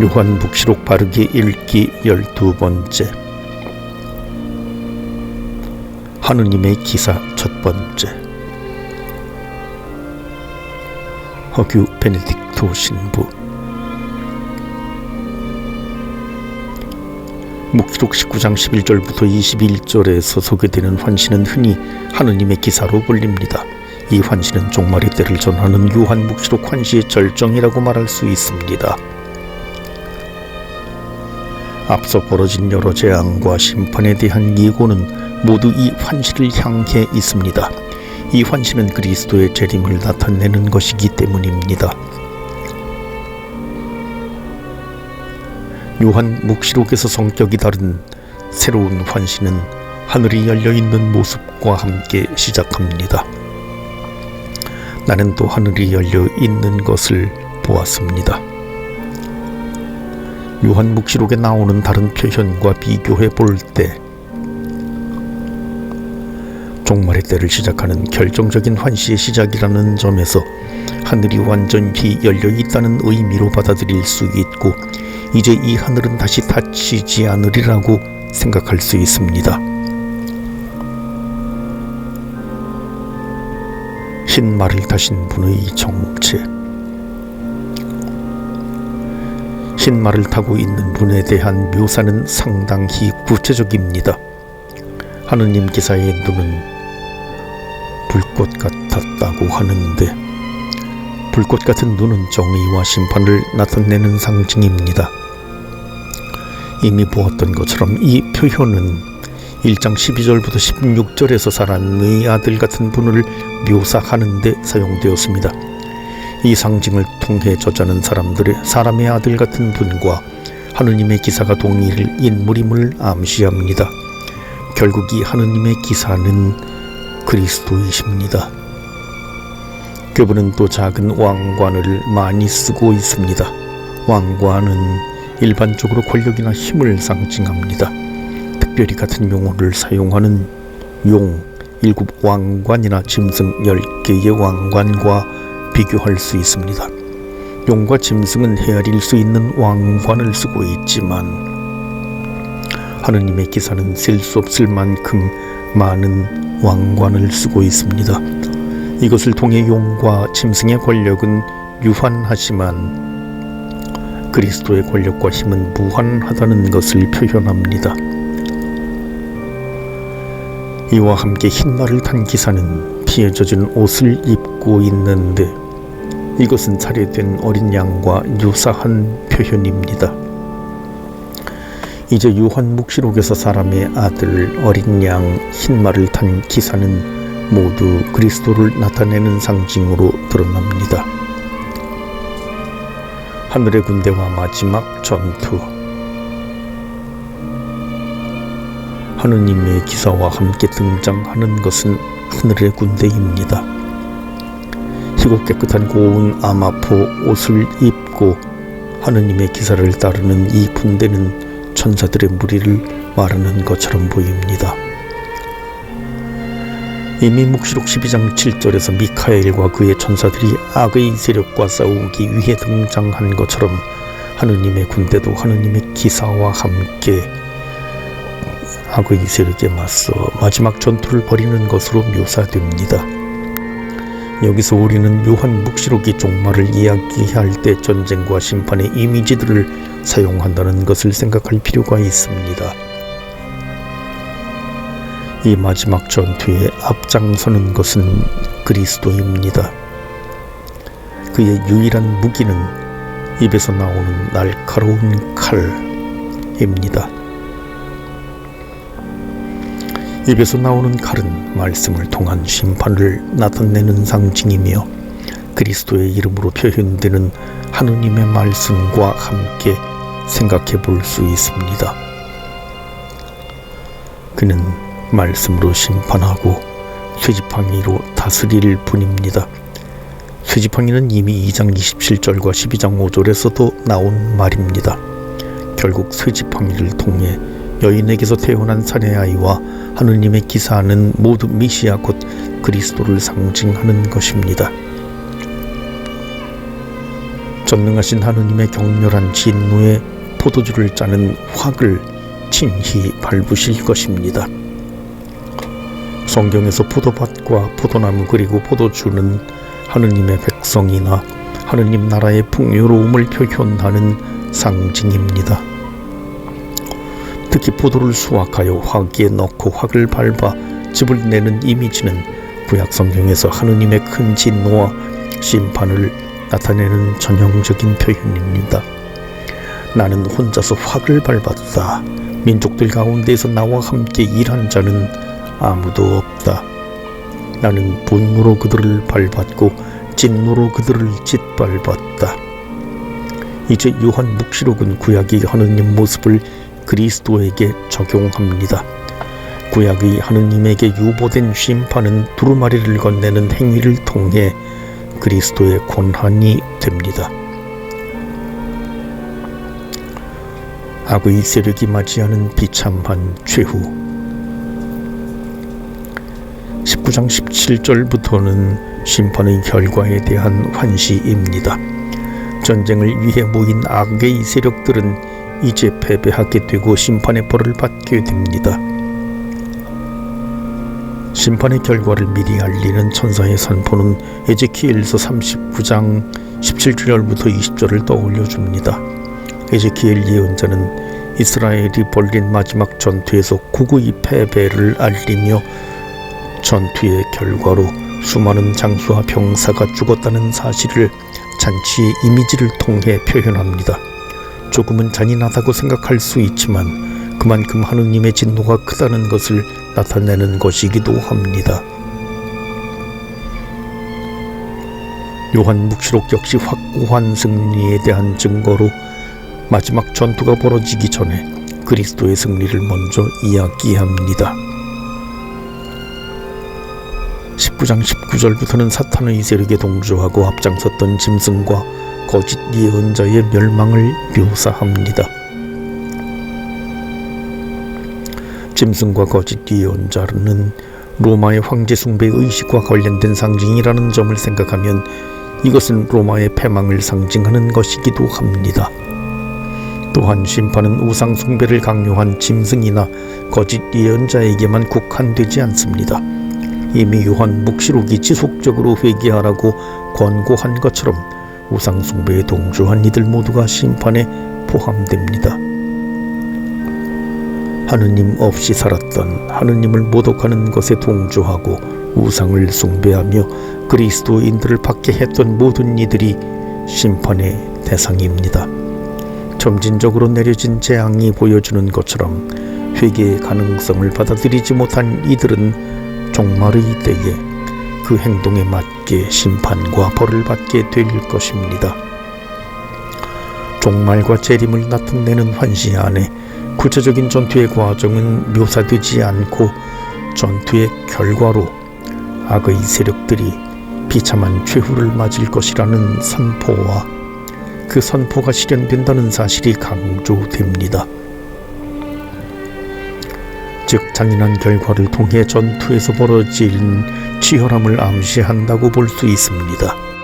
요한묵시록 바르게 읽기 열두 번째 하느님의 기사 첫 번째 허규 베네딕토 신부 묵시록 19장 11절부터 21절에서 소개되는 환시는 흔히 하느님의 기사로 불립니다. 이 환시는 종말의 때를 전하는 요한 묵시록 환시의 절정이라고 말할 수 있습니다. 앞서 벌어진 여러 재앙과 심판에 대한 예고는 모두 이 환시를 향해 있습니다. 이 환시는 그리스도의 재림을 나타내는 것이기 때문입니다. 요한 묵시록에서 성격이 다른 새로운 환시는 하늘이 열려 있는 모습과 함께 시작합니다. 나는 또 하늘이 열려 있는 것을 보았습니다. 요한 묵시록에 나오는 다른 표현과 비교해 볼 때 종말의 때를 시작하는 결정적인 환시의 시작이라는 점에서 하늘이 완전히 열려 있다는 의미로 받아들일 수 있고 이제 이 하늘은 다시 닫히지 않으리라고 생각할 수 있습니다. 흰 말을 타신 분의 정체 흰 말을 타고 있는 분에 대한 묘사는 상당히 구체적입니다. 하느님 기사의 눈은 불꽃 같았다고 하는데 불꽃 같은 눈은 정의와 심판을 나타내는 상징입니다. 이미 보았던 것처럼 이 표현은 1장 12절부터 16절에서 사람의 아들 같은 분을 묘사하는 데 사용되었습니다. 이 상징을 통해 저자는 사람들의 사람의 아들 같은 분과 하느님의 기사가 동일 인물임을 암시합니다. 결국 이 하느님의 기사는 그리스도이십니다. 그분은 또 작은 왕관을 많이 쓰고 있습니다. 왕관은 일반적으로 권력이나 힘을 상징합니다. 특별히 같은 용어를 사용하는 용, 일곱 왕관이나 짐승 열 개의 왕관과 비교할 수 있습니다. 용과 짐승은 헤아릴 수 있는 왕관을 쓰고 있지만 하느님의 기사는 셀 수 없을 만큼 많은 왕관을 쓰고 있습니다. 이것을 통해 용과 짐승의 권력은 유한하지만 그리스도의 권력과 힘은 무한하다는 것을 표현합니다. 이와 함께 흰 말을 탄 기사는 피에 젖은 옷을 입고 있는데 이것은 살해된 어린 양과 유사한 표현입니다. 이제 요한 묵시록에서 사람의 아들 어린 양 흰 말을 탄 기사는 모두 그리스도를 나타내는 상징으로 드러납니다. 하늘의 군대와 마지막 전투 하느님의 기사와 함께 등장하는 것은 하늘의 군대입니다. 희고 깨끗한 고운 아마포 옷을 입고 하느님의 기사를 따르는 이 군대는 천사들의 무리를 말하는 것처럼 보입니다. 이미 묵시록 12장 7절에서 미카엘과 그의 천사들이 악의 세력과 싸우기 위해 등장한 것처럼 하느님의 군대도 하느님의 기사와 함께 악의 세력에 맞서 마지막 전투를 벌이는 것으로 묘사됩니다. 여기서 우리는 요한 묵시록이 종말을 이야기할 때 전쟁과 심판의 이미지들을 사용한다는 것을 생각할 필요가 있습니다. 이 마지막 전투에 앞장서는 것은 그리스도입니다. 그의 유일한 무기는 입에서 나오는 날카로운 칼입니다. 입에서 나오는 칼은 말씀을 통한 심판을 나타내는 상징이며 그리스도의 이름으로 표현되는 하느님의 말씀과 함께 생각해 볼 수 있습니다. 그는 말씀으로 심판하고 쇠지팡이로 다스릴 뿐입니다. 쇠지팡이는 이미 2장 27절과 12장 5절에서도 나온 말입니다. 결국 쇠지팡이를 통해 여인에게서 태어난 사내 아이와 하느님의 기사는 모두 미시아 곧 그리스도를 상징하는 것입니다. 전능하신 하느님의 격렬한 진노에 포도주를 짜는 확을 친히 밟으실 것입니다. 성경에서 포도밭과 포도나무 그리고 포도주는 하느님의 백성이나 하느님 나라의 풍요로움을 표현하는 상징입니다. 특히 포도를 수확하여 화기에 넣고 확을 밟아 즙을 내는 이미지는 구약 성경에서 하느님의 큰 진노와 심판을 나타내는 전형적인 표현입니다. 나는 혼자서 확을 밟았다. 민족들 가운데서 나와 함께 일한 자는 아무도 없다. 나는 분노로 그들을 밟았고 진노로 그들을 짓밟았다. 이제 요한 묵시록은 구약의 하느님 모습을 그리스도에게 적용합니다. 구약의 하느님에게 유보된 심판은 두루마리를 건네는 행위를 통해 그리스도의 권한이 됩니다. 악의 세력이 맞이하는 비참한 최후 19장 17절부터는 심판의 결과에 대한 환시입니다. 전쟁을 위해 모인 악의 세력들은 이제 패배하게 되고 심판의 벌을 받게 됩니다. 심판의 결과를 미리 알리는 천사의 선포는 에제키엘서 39장 17절부터 20절을 떠올려 줍니다. 에제키엘 예언자는 이스라엘이 벌린 마지막 전투에서 고고의 패배를 알리며 전투의 결과로 수많은 장수와 병사가 죽었다는 사실을 잔치의 이미지를 통해 표현합니다. 조금은 잔인하다고 생각할 수 있지만 그만큼 하느님의 진노가 크다는 것을 나타내는 것이기도 합니다. 요한 묵시록 역시 확고한 승리에 대한 증거로 마지막 전투가 벌어지기 전에 그리스도의 승리를 먼저 이야기합니다. 19장 19절부터는 사탄의 세력에 동조하고 앞장섰던 짐승과 거짓 예언자의 멸망을 묘사합니다. 짐승과 거짓 예언자는 로마의 황제 숭배 의식과 관련된 상징이라는 점을 생각하면 이것은 로마의 패망을 상징하는 것이기도 합니다. 또한 심판은 우상 숭배를 강요한 짐승이나 거짓 예언자에게만 국한되지 않습니다. 이미 요한 묵시록이 지속적으로 회개하라고 권고한 것처럼 우상 숭배에 동조한 이들 모두가 심판에 포함됩니다. 하느님 없이 살았던 하느님을 모독하는 것에 동조하고 우상을 숭배하며 그리스도인들을 받게 했던 모든 이들이 심판의 대상입니다. 점진적으로 내려진 재앙이 보여주는 것처럼 회개의 가능성을 받아들이지 못한 이들은 종말의 때에 그 행동에 맞게 심판과 벌을 받게 될 것입니다. 종말과 재림을 나타내는 환시 안에 구체적인 전투의 과정은 묘사되지 않고 전투의 결과로 악의 세력들이 비참한 최후를 맞을 것이라는 선포와 그 선포가 실현된다는 사실이 강조됩니다. 즉 잔인한 결과를 통해 전투에서 벌어진 치열함을 암시한다고 볼 수 있습니다.